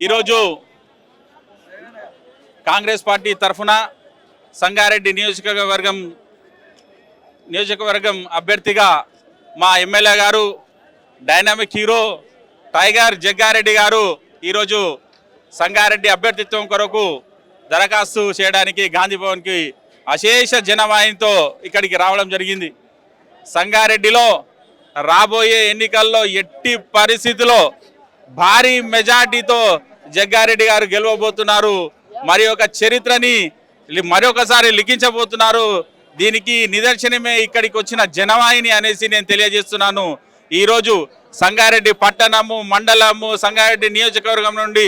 ఈరోజు కాంగ్రెస్ పార్టీ తరఫున సంగారెడ్డి నియోజకవర్గం నియోజకవర్గం అభ్యర్థిగా మా ఎమ్మెల్యే గారు డైనామిక్ హీరో టైగర్ జగ్గారెడ్డి గారు ఈరోజు సంగారెడ్డి అభ్యర్థిత్వం కొరకు దరఖాస్తు చేయడానికి గాంధీ భవన్కి అశేష జనవాహినితో ఇక్కడికి రావడం జరిగింది. సంగారెడ్డిలో రాబోయే ఎన్నికల్లో ఎట్టి పరిస్థితిలో భారీ మెజార్టీతో జగ్గారెడ్డి గారు గెలవబోతున్నారు. మరి ఒక చరిత్రని మరొకసారి లిఖించబోతున్నారు. దీనికి నిదర్శనమే ఇక్కడికి వచ్చిన జనవాహిని అనేసి నేను తెలియజేస్తున్నాను. ఈరోజు సంగారెడ్డి పట్టణము మండలము సంగారెడ్డి నియోజకవర్గం నుండి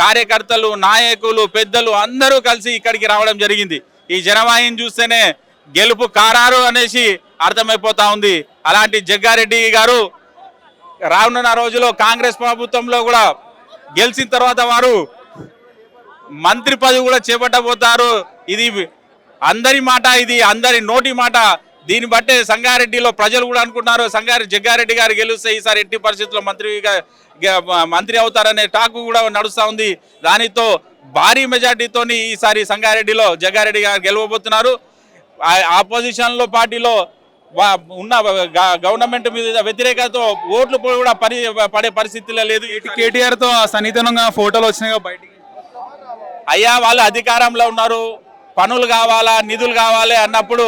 కార్యకర్తలు నాయకులు పెద్దలు అందరూ కలిసి ఇక్కడికి రావడం జరిగింది. ఈ జనవాహిని చూస్తేనే గెలుపు కారారు అనేసి అర్థమైపోతా ఉంది. అలాంటి జగ్గారెడ్డి గారు రానున్న రోజుల్లో కాంగ్రెస్ ప్రభుత్వంలో కూడా గెలిచిన తర్వాత వారు మంత్రి పదవి కూడా చేపట్టబోతారు. ఇది అందరి మాట ఇది అందరి నోటి మాట. దీన్ని బట్టే సంగారెడ్డిలో ప్రజలు కూడా అనుకుంటున్నారు. సంగారెడ్డి జగ్గారెడ్డి గారు గెలిస్తే ఈసారి ఎట్టి పరిస్థితుల్లో మంత్రిగా మంత్రి అవుతారనే టాక్ కూడా నడుస్తూ ఉంది. దానితో భారీ మెజార్టీతోని ఈసారి సంగారెడ్డిలో జగ్గారెడ్డి గారు గెలవబోతున్నారు. ఆ- ఆపోజిషన్లో పార్టీలో ఉన్న గవర్నమెంట్ మీద వ్యతిరేకతతో ఓట్లు కూడా పరి పడే పరిస్థితిలో లేదు. కేటీఆర్తో సన్నిహితంగా ఫోటోలు వచ్చినాయి బయటికి? అయ్యా వాళ్ళు అధికారంలో ఉన్నారు. పనులు కావాలా నిధులు కావాలి అన్నప్పుడు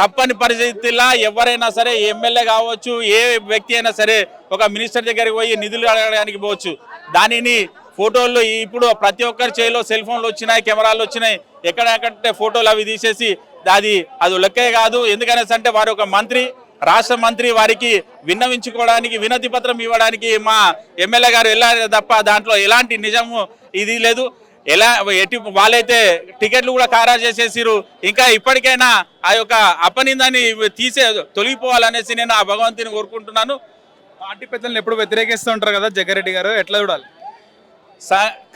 తప్పని పరిస్థితుల్లో ఎవరైనా సరే ఎమ్మెల్యే కావచ్చు ఏ వ్యక్తి అయినా సరే ఒక మినిస్టర్ దగ్గరికి పోయి నిధులు అడగడానికి పోవచ్చు. దానిని ఫోటోలు ఇప్పుడు ప్రతి ఒక్కరి చేతిలో సెల్ ఫోన్లు వచ్చినాయి కెమెరాలు వచ్చినాయి. ఎక్కడెక్కడ ఫోటోలు అవి తీసేసి అది అది లెక్కే కాదు. ఎందుకనేసి అంటే వారు ఒక మంత్రి రాష్ట్ర మంత్రి వారికి విన్నవించుకోవడానికి వినతి పత్రం ఇవ్వడానికి మా ఎమ్మెల్యే గారు వెళ్ళారు తప్ప దాంట్లో ఎలాంటి నిజము ఇది లేదు. ఎలా ఎట్టి వాళ్ళైతే టికెట్లు కూడా ఖారా చేసేసిరు ఇంకా ఇప్పటికైనా ఆ యొక్క అపనిందాన్ని తీసే తొలగిపోవాలనేసి నేను ఆ భగవంతుని కోరుకుంటున్నాను. పార్టీ పెద్దలను ఎప్పుడు వ్యతిరేకిస్తూ ఉంటారు కదా జగ్గారెడ్డి గారు? ఎట్లా చూడాలి?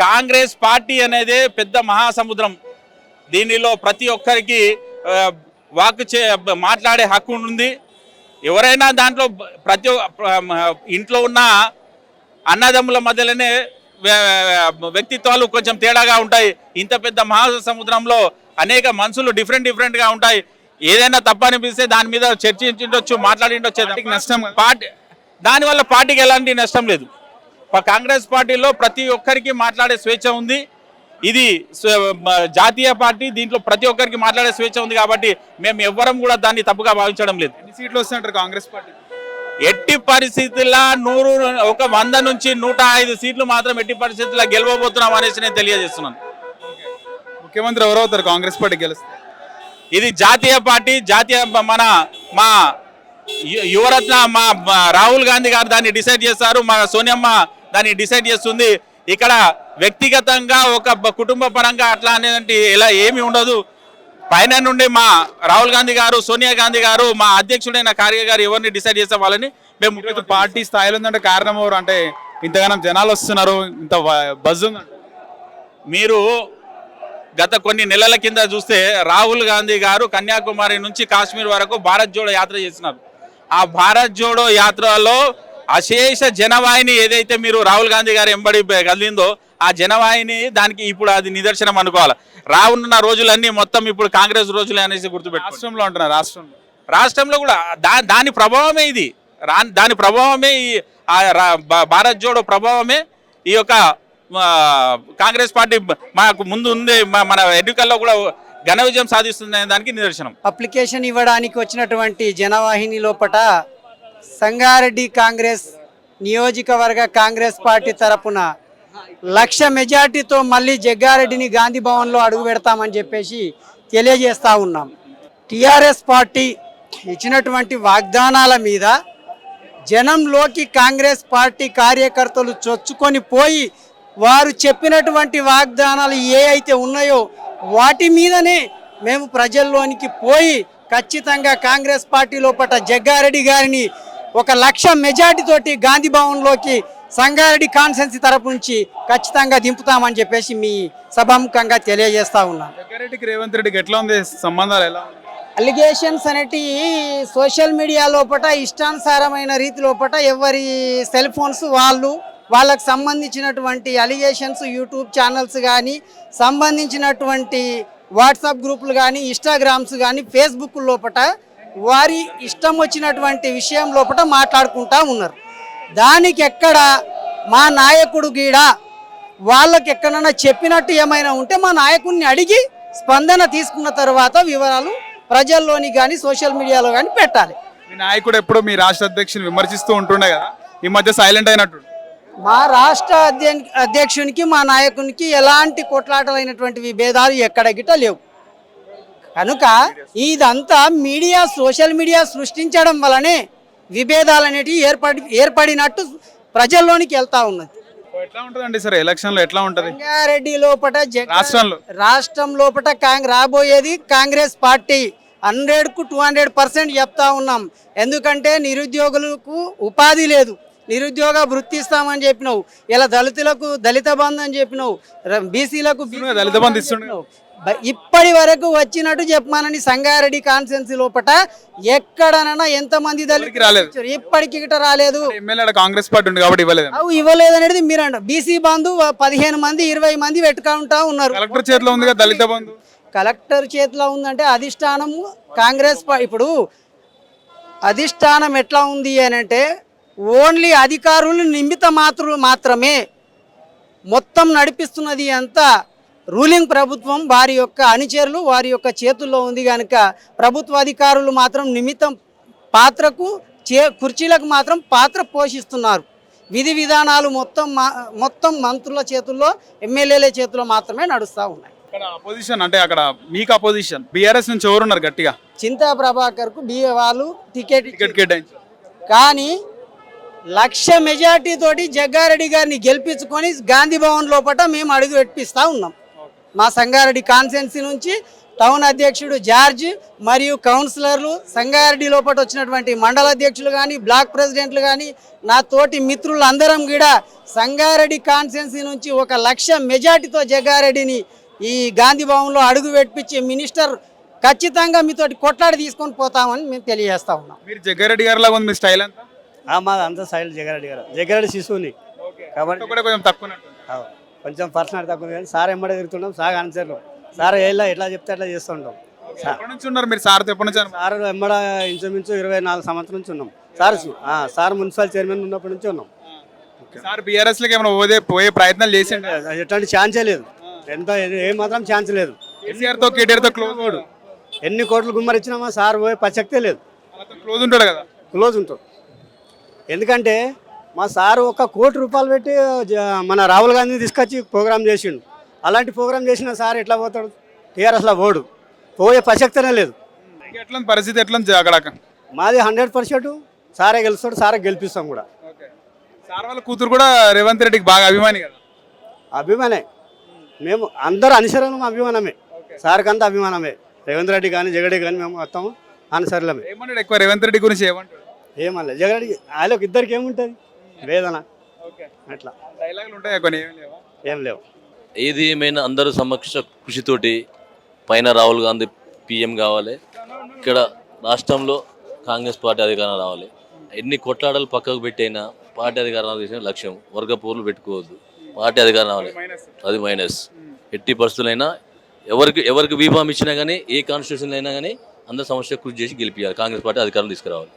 కాంగ్రెస్ పార్టీ అనేది పెద్ద మహాసముద్రం. దీనిలో ప్రతి ఒక్కరికి వాక్ చే మాట్లాడే హక్కు ఉంది ఎవరైనా దాంట్లో ప్రతి ఇంట్లో ఉన్న అన్నదమ్ముల మధ్యలోనే వ్య- వ్యక్తిత్వాలు కొంచెం తేడాగా ఉంటాయి. ఇంత పెద్ద మహాసముద్రంలో అనేక మనసులు డిఫరెంట్ డిఫరెంట్గా ఉంటాయి. ఏదైనా తప్పు అనిపిస్తే దాని మీద చర్చించుండొచ్చు మాట్లాడిండొచ్చు. నష్టం. పార్టీ దానివల్ల పార్టీకి ఎలాంటి నష్టం లేదు. కాంగ్రెస్ పార్టీలో ప్రతి ఒక్కరికి మాట్లాడే స్వేచ్ఛ ఉంది. ఇది జాతీయ పార్టీ దీంట్లో ప్రతి ఒక్కరికి మాట్లాడే స్వేచ్ఛ ఉంది కాబట్టి మేము ఎవ్వరం కూడా దాన్ని తప్పుగా భావించడం లేదు. ఎన్ని సీట్లు వస్తుంటారు కాంగ్రెస్ పార్టీ? ఎట్టి పరిస్థితుల్లో నూరు ఒక వంద నుంచి నూట ఐదు సీట్లు మాత్రం ఎట్టి పరిస్థితుల్లో గెలవబోతున్నాం అనేసి నేను తెలియజేస్తున్నాను. ముఖ్యమంత్రి ఎవరు అవుతారు కాంగ్రెస్ పార్టీ గెలిస్తే? ఇది జాతీయ పార్టీ జాతీయ మన మా యువరత్న మా రాహుల్ గాంధీ గారు దాన్ని డిసైడ్ చేస్తారు మా సోనియమ్మ దాన్ని డిసైడ్ చేస్తుంది. ఇక్కడ వ్యక్తిగతంగా ఒక కుటుంబ పరంగా అట్లా అనేది ఇలా ఏమీ ఉండదు. పైన నుండి మా రాహుల్ గాంధీ గారు సోనియా గాంధీ గారు మా అధ్యక్షుడైన కార్య గారు ఎవరిని డిసైడ్ చేసే వాళ్ళని మేము పార్టీ స్థాయిలో ఉందంటే కారణం ఎవరు అంటే ఇంతగానం జనాలు వస్తున్నారు ఇంత బజ్ మీరు గత కొన్ని నెలల కింద చూస్తే రాహుల్ గాంధీ గారు కన్యాకుమారి నుంచి కాశ్మీర్ వరకు భారత్ జోడో యాత్ర చేసినారు ఆ భారత్ జోడో యాత్రలో అశేష జనవాహిని ఏదైతే మీరు రాహుల్ గాంధీ గారు ఎంబడి కదిలిందో ఆ జనవాహిని దానికి ఇప్పుడు అది నిదర్శనం అనుకోవాలి. రానున్న రోజులన్నీ మొత్తం ఇప్పుడు కాంగ్రెస్ రోజులే అనేసి గుర్తుపెట్టారు రాష్ట్రంలో అంటున్నారు రాష్ట్రంలో. రాష్ట్రంలో కూడా దా దాని ప్రభావమే ఇది. రా దాని ప్రభావమే ఈ ఆ రా- భా- భారత్ జోడో ప్రభావమే ఈ యొక్క కాంగ్రెస్ పార్టీ మాకు ముందు ఉంది మన ఎన్నికల్లో కూడా ఘన విజయం సాధిస్తుంది అనే దానికి నిదర్శనం. అప్లికేషన్ ఇవ్వడానికి వచ్చినటువంటి జనవాహిని లోపట సంగారెడ్డి కాంగ్రెస్ నియోజకవర్గ కాంగ్రెస్ పార్టీ తరపున లక్ష మెజార్టీతో మళ్ళీ జగ్గారెడ్డిని గాంధీ భవన్లో అడుగు పెడతామని చెప్పేసి తెలియజేస్తూ ఉన్నాం. టిఆర్ఎస్ పార్టీ ఇచ్చినటువంటి వాగ్దానాల మీద జనంలోకి కాంగ్రెస్ పార్టీ కార్యకర్తలు చొచ్చుకొని పోయి వారు చెప్పినటువంటి వాగ్దానాలు ఏ అయితే ఉన్నాయో వాటి మీదనే మేము ప్రజల్లోనికి పోయి ఖచ్చితంగా కాంగ్రెస్ పార్టీ లోపల జగ్గారెడ్డి గారిని ఒక లక్ష మెజార్టీ తోటి గాంధీ భవన్లోకి సంగారెడ్డి కాన్సెన్సీ తరపు నుంచి ఖచ్చితంగా దింపుతామని చెప్పేసి మీ సభాముఖంగా తెలియజేస్తా ఉన్నాం. జగ్గారెడ్డికి రేవంత్ రెడ్డికి ఎట్లా ఉంది? సంబంధాలు ఎలా అలిగేషన్స్ అనేటివి సోషల్ మీడియా లోపల ఇష్టానుసారమైన రీతి లోపల ఎవరి సెల్ ఫోన్స్ వాళ్ళు వాళ్ళకు సంబంధించినటువంటి అలిగేషన్స్ యూట్యూబ్ ఛానల్స్ కానీ సంబంధించినటువంటి వాట్సాప్ గ్రూపులు కానీ ఇన్స్టాగ్రామ్స్ కానీ ఫేస్బుక్ లోపట వారి ఇష్టం వచ్చినటువంటి విషయం లోపట మాట్లాడుకుంటా ఉన్నారు. దానికి ఎక్కడ మా నాయకుడు గీడ వాళ్ళకి ఎక్కడన్నా చెప్పినట్టు ఏమైనా ఉంటే మా నాయకుడిని అడిగి స్పందన తీసుకున్న తర్వాత వివరాలు ప్రజల్లోని కానీ సోషల్ మీడియాలో కానీ పెట్టాలి. మీ నాయకుడు ఎప్పుడు మీ రాష్ట్ర అధ్యక్షుని విమర్శిస్తూ ఉంటుండే కదా ఈ మధ్య సైలెంట్ అయినట్టు. మా రాష్ట్ర అధ్య- అధ్యక్షునికి మా నాయకునికి ఎలాంటి కొట్లాటలైనటువంటి విభేదాలు ఎక్కడ గిట్ట లేవు. కనుక ఇదంతా మీడియా సోషల్ మీడియా సృష్టించడం వలనే విభేదాలు అనేటివి ఏర్పడి ఏర్పడినట్టు ప్రజల్లోనికి వెళ్తా ఉన్నది. ఎట్లా ఉంటుందండి సరే? ఎలక్షన్లో ఎట్లా ఉంటది? రంగారెడ్డి లోపట జగన్ రాష్ట్రంలో. రాష్ట్రం లోపల కాంగ్ రాబోయేది కాంగ్రెస్ పార్టీ. హండ్రెడ్కు టూ హండ్రెడ్ పర్సెంట్ చెప్తా ఉన్నాం. ఎందుకంటే నిరుద్యోగులకు ఉపాధి లేదు. నిరుద్యోగ వృత్తి ఇస్తామని చెప్పినావు. ఇలా దళితులకు దళిత బంధు అని చెప్పినావు. బీసీలకు దళిత బంధు. బ- ఇప్పటి వరకు వచ్చినట్టు చెప్పమానని సంగారెడ్డి కాన్స్టెన్సీ లోపట ఎక్కడనైనా ఎంతమంది రాలేదు. ఇప్పటికి రాలేదు. కాంగ్రెస్ పార్టీ ఉంది కాబట్టి ఇవ్వలేదు. అవు ఇవ్వలేదు అనేది మీరు అంట బీసీ బంధు పదిహేను మంది ఇరవై మంది పెట్టుకుంటా ఉన్నారు. కలెక్టర్ చేతిలో ఉంది దళిత బంధు? కలెక్టర్ చేతిలో ఉందంటే అధిష్టానము కాంగ్రెస్ ఇప్పుడు అధిష్టానం ఎట్లా ఉంది అని అంటే ఓన్లీ అధికారులు నిమిత్త మాత్రులు మాత్రమే మొత్తం నడిపిస్తున్నది అంతా రూలింగ్ ప్రభుత్వం వారి యొక్క అనుచరులు వారి యొక్క చేతుల్లో ఉంది కనుక ప్రభుత్వ అధికారులు మాత్రం నిమిత్తం పాత్రకు చే కుర్చీలకు మాత్రం పాత్ర పోషిస్తున్నారు. విధి విధానాలు మొత్తం మొత్తం మంత్రుల చేతుల్లో ఎమ్మెల్యేల చేతుల్లో మాత్రమే నడుస్తూ ఉన్నాయి. అపోజిషన్ అంటే అక్కడ మీకు అపోజిషన్ బీఆర్ఎస్ నుంచి ఎవరున్నారు గట్టిగా? చింతా ప్రభాకర్కు బి వాళ్ళు టికెట్ టికెట్ కానీ లక్ష మెజార్టీ తోటి జగ్గారెడ్డి గారిని గెలిపించుకొని గాంధీ భవన్ లోపల మేము అడుగు పెట్టిస్తా ఉన్నాం. మా సంగారెడ్డి కాన్స్టెన్సీ నుంచి టౌన్ అధ్యక్షుడు జార్జ్ మరియు కౌన్సిలర్లు సంగారెడ్డి లోపల వచ్చినటువంటి మండల అధ్యక్షులు కానీ బ్లాక్ ప్రెసిడెంట్లు కానీ నా తోటి మిత్రులు అందరం కూడా సంగారెడ్డి కాన్స్టెన్సీ నుంచి ఒక లక్ష మెజార్టీతో జగ్గారెడ్డిని ఈ గాంధీ భవన్లో అడుగు పెట్టించి మినిస్టర్ ఖచ్చితంగా మీతోటి కొట్లాడి తీసుకొని పోతామని మేము తెలియజేస్తా ఉన్నాం. మీరు జగ్గారెడ్డి గారి లాగా ఉంది మీ స్టైల్ అంతా? ఆ, మాది అంతా సైడ్ జగ్గారెడ్డి గారు. జగ్గారెడ్డి శిశువుని. కాబట్టి కూడా కొంచెం తక్కువ కొంచెం పర్సనల్ తక్కువ కానీ సార్ ఎంబడే తిరుగుతుంటాం సార్ ఆన్సర్లు సార్ ఎలా ఎట్లా చెప్తే అట్లా చేస్తుంటాం. సార్. ఎప్పటి నుంచి ఉన్నారు మీరు సార్ ఎప్పటి నుంచి? సార్ ఎంబడ ఇంచుమించు ఇరవై నాలుగు సంవత్సరం నుంచి ఉన్నాం. సార్ సార్ మున్సిపల్ చైర్మన్ ఉన్నప్పటి నుంచి ఉన్నాం. సార్ బీఆర్ఎస్లోకి ఏమైనా పోదే పోయే ప్రయత్నాలు చేసిండు ఎట్లాంటి ఛాన్సే లేదు. ఎంత ఏ మాత్రం ఛాన్స్ లేదు. క్లోజ్ ఎన్ని కోట్లు గుమ్మరిచ్చినామా సార్ పోయే ప్రసక్తే లేదు. క్లోజ్ ఉంటాడు కదా? క్లోజ్ ఉంటాం ఎందుకంటే మా సారు ఒక కోటి రూపాయలు పెట్టి మన రాహుల్ గాంధీని తీసుకొచ్చి ప్రోగ్రామ్ చేసిండు. అలాంటి ప్రోగ్రామ్ చేసిన సార్ ఎట్లా పోతాడు? టీఆర్ఎస్లో పోడు. పోయే ప్రసక్తనే లేదు. ఎట్లా పరిస్థితి ఎట్లా అక్కడ? మాది హండ్రెడ్ పర్సెంట్ సారే గెలుస్తాడు సారే గెలిపిస్తాం కూడా. సార్ వాళ్ళ కూతురు కూడా రేవంత్ రెడ్డికి బాగా అభిమాని కదా? అభిమానే. మేము అందరూ అనుసరణం అభిమానమే. సార్కి అంతా అభిమానమే. రేవంత్ రెడ్డి కానీ జగడే కానీ మేము మొత్తం అనుసరులమే. ఏమంటాడు ఎక్కువ రేవంత్ రెడ్డి గురించి ఏమంటాడు? ఏమన్నా జగడి వాళ్ళకి ఇద్దరికి ఏముంటుంది? వేదన. అట్లా. డైలాగులు ఉంటాయి కొన్ని? ఏం లేవా? ఏం లేవు. ఏది ఏమైనా అందరూ సమక్ష కృషితోటి పైన రాహుల్ గాంధీ పీఎం కావాలి. ఇక్కడ రాష్ట్రంలో కాంగ్రెస్ పార్టీ అధికారం రావాలి. ఎన్ని కొట్లాటలు పక్కకు పెట్టైనా పార్టీ అధికారం తీసిన లక్ష్యం. వర్గపూర్లు పెట్టుకోవద్దు. పార్టీ అధికారం రావాలి. అది మైనస్. ఎట్టి పరిస్థితులైనా ఎవరికి ఎవరికి బీఫామ్ ఇచ్చినా కానీ ఏ కాన్స్టిట్యూషన్ అయినా కానీ అందరు సమస్య కృషి చేసి గెలిపించాలి కాంగ్రెస్ పార్టీ అధికారం తీసుకురావాలి.